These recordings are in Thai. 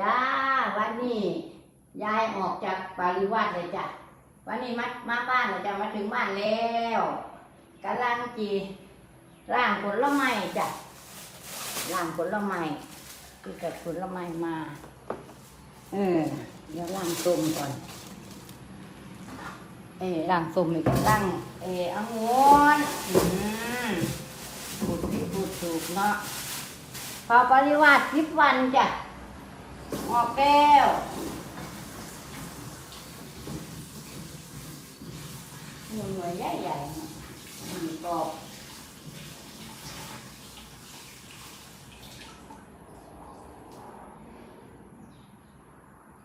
จ้าวันนี้ ยายออกจากปริวัติเลยจ้ะวันนี้มามาบ้านเลยจ้ะมาถึงบ้านแล้วกำลังจีร่างผลไม้จ้ะร่างผลไม้คือกับผลไม้มาเออเดี๋ยวร่างส้มก่อน เออร่างส้มเลยก็ร่างเอออังวนอืมพูดผิดพูดถูกเนาะพอปริวัติทิพวันจ้ะ หมอแก้ว หน่วยหน่วยใหญ่ใหญ่ๆนะมีกอบ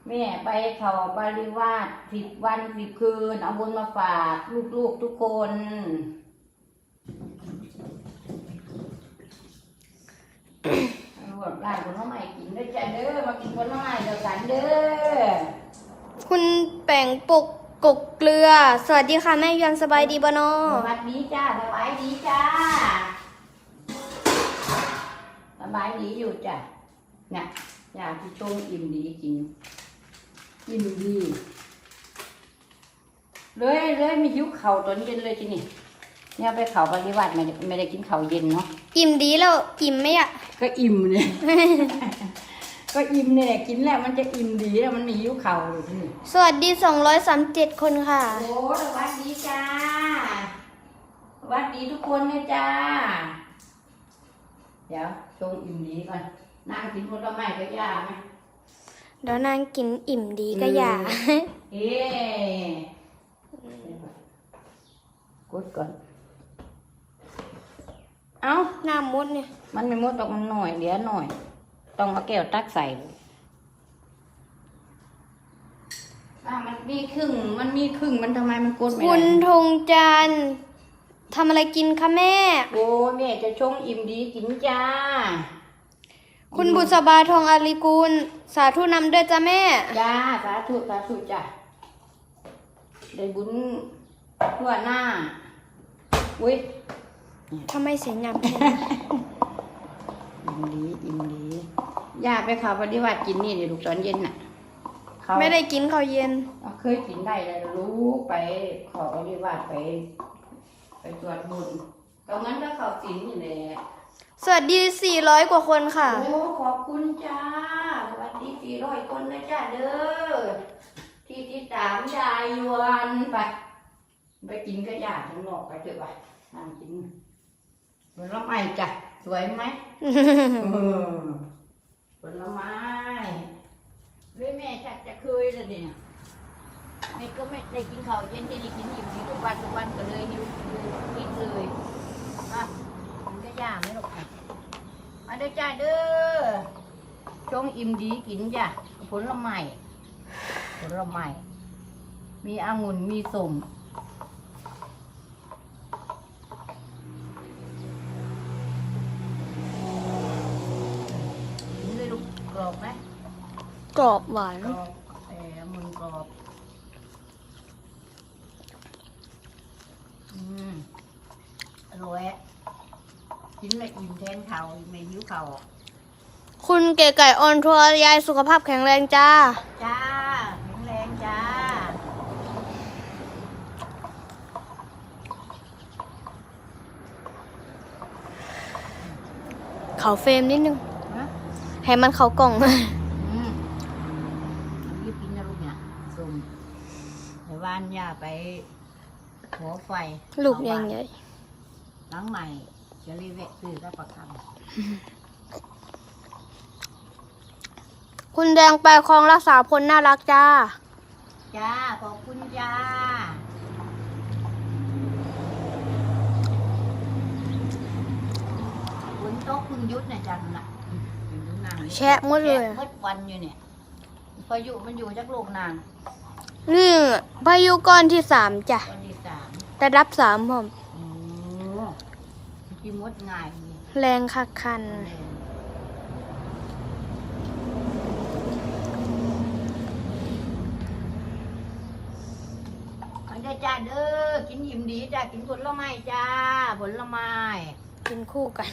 แม่ไปเขาปริวาสสิบวันสิบคืน เอาบุญมาฝากลูกๆทุกคน วดร้านผลไม้กินด้วยจ้ะเด้อมากินผลไม้เดียวกันเด้อคุณแป่งปกกกเกลือ สวัสดีค่ะแม่ยังสบายดีบ่เนอสวัสดีจ้าสบายดีจ้าสบายดีอยู่จ้ะเนี่ยอยากที่ชงอิ่มดีกินอิ่มดีเลยเลยมีหิวเข่าวตอนเย็นเลยทีนี่ เนี่ยไปเขาปฏิวัติไม่ได้ไม่ได้กินข้าวเย็นเนาะ อิ่มดีแล้วอิ่มไหมอะก็อิ่มเนี่ย ก็อิ่มเนี่ยกินแล้วมันจะอิ่มดีแล้วมันมีหิวเข่าวอยู่ที่นี่สวัสดี 237 คนค่ะ โอ้สวัสดีจ้าสวัสดีทุกคนเลยจ้า เดี๋ยวชงอิ่มดีก่อนนั่งกินผลไม้ก็ยากไหมเดี๋ยวนางกินอิ่มดีก็อย่า เอ๊กดก่อน เอ้าน้ำมดเนี่ย มันไม่หมดดอกมันหน่อยเหลือหน่อย ต้องเอาแก้วตักใส่อะมันมีครึ่ง มันมีครึ่ง มันทำไมมันกดไม่คุได้ณธงจันทร์ทำอะไรกินคะแม่ โอ้ยแม่จะชงอิ่มดีกินจ้า คุณบุษบาทองอาริกุล สาธุนำด้วยจ้ะแม่ จ้าสาธุสาธุจ้าได้บุญทั่วหน้า อุ้ย ทำไมเสียงดังอิ่มดีอิ่มดีย่าไปเขาปฏิวัติกินนี่เดี๋ยวลูกตอนเย็นน่ะเขาไม่ได้กินข้าวเย็นเอาเคยกินได้เลยรู้ไปขอปฏิวัติไป ไปตรวจบุญตรงนั้นก็เขาสินอยู่แหละสวัสดี 400 กว่าคนค่ะ โอ้ขอบคุณจ้าสวัสดีสี่ร้อยคนนะจ้าเด้อที่ติดตามยายยวนไป ไปกินก็ยากทั้งนอกไปเถอะไปนั่งกิน ผลไม้จ้ะสวยไหมเออผลไม้เลยแม่ชักจะเคยเลยเนี่ยแม่ก็ไม่ได้กินข้าวเย็นที่ได้กินอยู่ที่ทุกวันทุกวันก็เลยหิวกินเลยอะมันก็ยากไหมลูกอะมาเด้อจ้าเด้อชงอิ่มดีกินจ้ะผลไม้ผลไม้มีองุ่นมีส้มกินเลยลูกกร อบไหมกรอบหวาน กรอบเออมันกรอบอืมอร่อยอะกินไม่อิ่มแทนเขาไม่หิวเขาคุณเก๋ไก่ออนทัวร์ยายสุขภาพแข็งแรงจ้า จ้าแข็งแรงจ้า เขาเฟรมนิดนึงฮะ ให้มันเขากล่อง อืมรีบกินนะลูกเนี่ยสุ่มเดี๋ยวว่านย่าไป หัวไฟลูกยังใหญ่หลังใหม่จะรีบแวะซื้อได้ประคคุณแดงไปคลองรักษาพลน่ารักจ้าำจ้า ขอบคุณจ้า ฝนตกเพึ่งหยุดเนี่ยจันน่ะอยู่ดูนาง แชะหมดเลยแชะหมดวันอยู่เนี่ยพายุมันอยู่จากลูกนางนี่พายุก้อนที่สามจ้ะวันที่สามระดับสามผมโอ้ที่มดง่ายนี่แรงคักคัน อันเด้อจ้าเด้อกินอิ่มดีจ้ากินผลไม้จ้าผลไม้ กินคู่กัน